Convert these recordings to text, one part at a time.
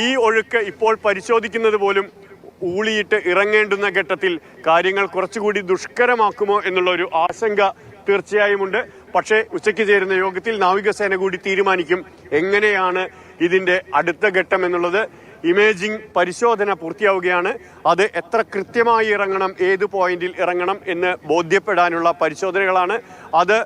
ഈ ഒഴുക്ക് ഇപ്പോൾ പരിശോധിക്കുന്നത് പോലും ഊളിയിട്ട് ഇറങ്ങേണ്ടുന്ന ഘട്ടത്തിൽ കാര്യങ്ങൾ കുറച്ചുകൂടി ദുഷ്കരമാക്കുമോ എന്നുള്ള ഒരു ആശങ്ക തീർച്ചയായുമുണ്ട് പക്ഷേ ഉച്ചയ്ക്ക് ചേരുന്ന യോഗത്തിൽ നാവികസേന കൂടി തീരുമാനിക്കും എങ്ങനെയാണ് ഇതിന്റെ അടുത്ത ഘട്ടം എന്നുള്ളത്. ഇമേജിംഗ് പരിശോധന പൂർത്തിയാവുകയാണ്. അത് എത്ര കൃത്യമായി ഇറങ്ങണം ഏത് പോയിന്റിൽ ഇറങ്ങണം എന്ന് ബോധ്യപ്പെടാനുള്ള പരിശോധനകളാണ്. അത്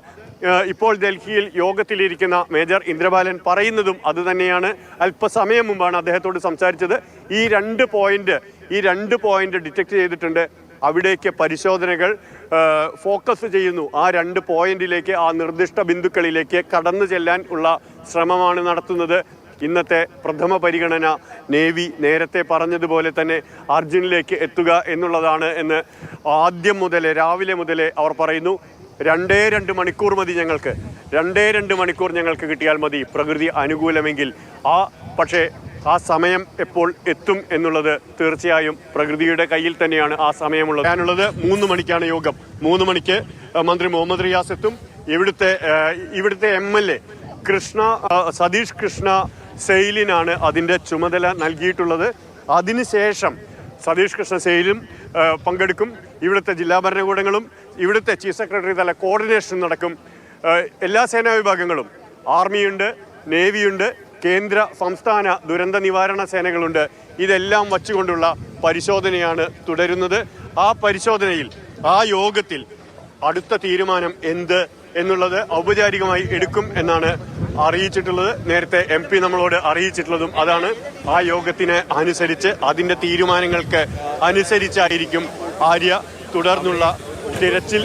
ഇപ്പോൾ ഡൽഹിയിൽ യോഗത്തിലിരിക്കുന്ന മേജർ ഇന്ദ്രബാലൻ പറയുന്നതും അതുതന്നെയാണ് അല്പസമയം മുമ്പാണ് അദ്ദേഹത്തോട് സംസാരിച്ചത്. ഈ രണ്ട് പോയിന്റ് ഈ രണ്ട് പോയിന്റ് ഡിറ്റക്ട് ചെയ്തിട്ടുണ്ട്. അവിടേക്ക് പരിശോധനകൾ ഫോക്കസ് ചെയ്യുന്നു. ആ രണ്ട് പോയിന്റിലേക്ക് ആ നിർദ്ദിഷ്ട ബിന്ദുക്കളിലേക്ക് കടന്നു ചെല്ലാൻ ഉള്ള ശ്രമമാണ് നടത്തുന്നത്. ഇന്നത്തെ പ്രഥമ പരിഗണന നേവി നേരത്തെ പറഞ്ഞതുപോലെ തന്നെ അർജുനിലേക്ക് എത്തുക എന്നുള്ളതാണ് എന്ന് ആദ്യം മുതലേ രാവിലെ മുതലേ അവർ പറയുന്നു. രണ്ടേ രണ്ട് മണിക്കൂർ മതി ഞങ്ങൾക്ക്. രണ്ടേ രണ്ട് മണിക്കൂർ ഞങ്ങൾക്ക് കിട്ടിയാൽ മതി. പ്രകൃതി അനുകൂലമെങ്കിൽ ആ പക്ഷേ ആ സമയം എപ്പോൾ എത്തും എന്നുള്ളത് തീർച്ചയായും പ്രകൃതിയുടെ കയ്യിൽ തന്നെയാണ് ആ സമയമുള്ളത്. ഞാനുള്ളത് മൂന്ന് മണിക്കാണ് യോഗം. മൂന്ന് മണിക്ക് മന്ത്രി മുഹമ്മദ് റിയാസ് എത്തും. ഇവിടുത്തെ ഇവിടുത്തെ M L A Krishna Satish Krishna സെയിലിനാണ് അതിന്റെ ചുമതല നൽകിയിട്ടുള്ളത്. അതിനുശേഷം സതീഷ് കൃഷ്ണ സെയിലും പങ്കെടുക്കും. ഇവിടുത്തെ ജില്ലാ ഭരണകൂടങ്ങളും ഇവിടുത്തെ ചീഫ് സെക്രട്ടറി തല കോർഡിനേഷൻ നടക്കും. എല്ലാ സേനാ വിഭാഗങ്ങളും ആർമിയുണ്ട് നേവിയുണ്ട് കേന്ദ്ര സംസ്ഥാന ദുരന്ത നിവാരണ സേനകളുണ്ട്. ഇതെല്ലാം വച്ചുകൊണ്ടുള്ള പരിശോധനയാണ് തുടരുന്നത്. ആ പരിശോധനയിൽ ആ യോഗത്തിൽ അടുത്ത തീരുമാനം എന്ത് എന്നുള്ളത് ഔപചാരികമായി എടുക്കും എന്നാണ് അറിയിച്ചിട്ടുള്ളത്. നേരത്തെ എം പി നമ്മളോട് അറിയിച്ചിട്ടുള്ളതും അതാണ്. ആ യോഗത്തിന് അനുസരിച്ച് അതിന്റെ തീരുമാനങ്ങൾക്ക് അനുസരിച്ചായിരിക്കും ആര്യ തുടർന്നുള്ള തിരച്ചിൽ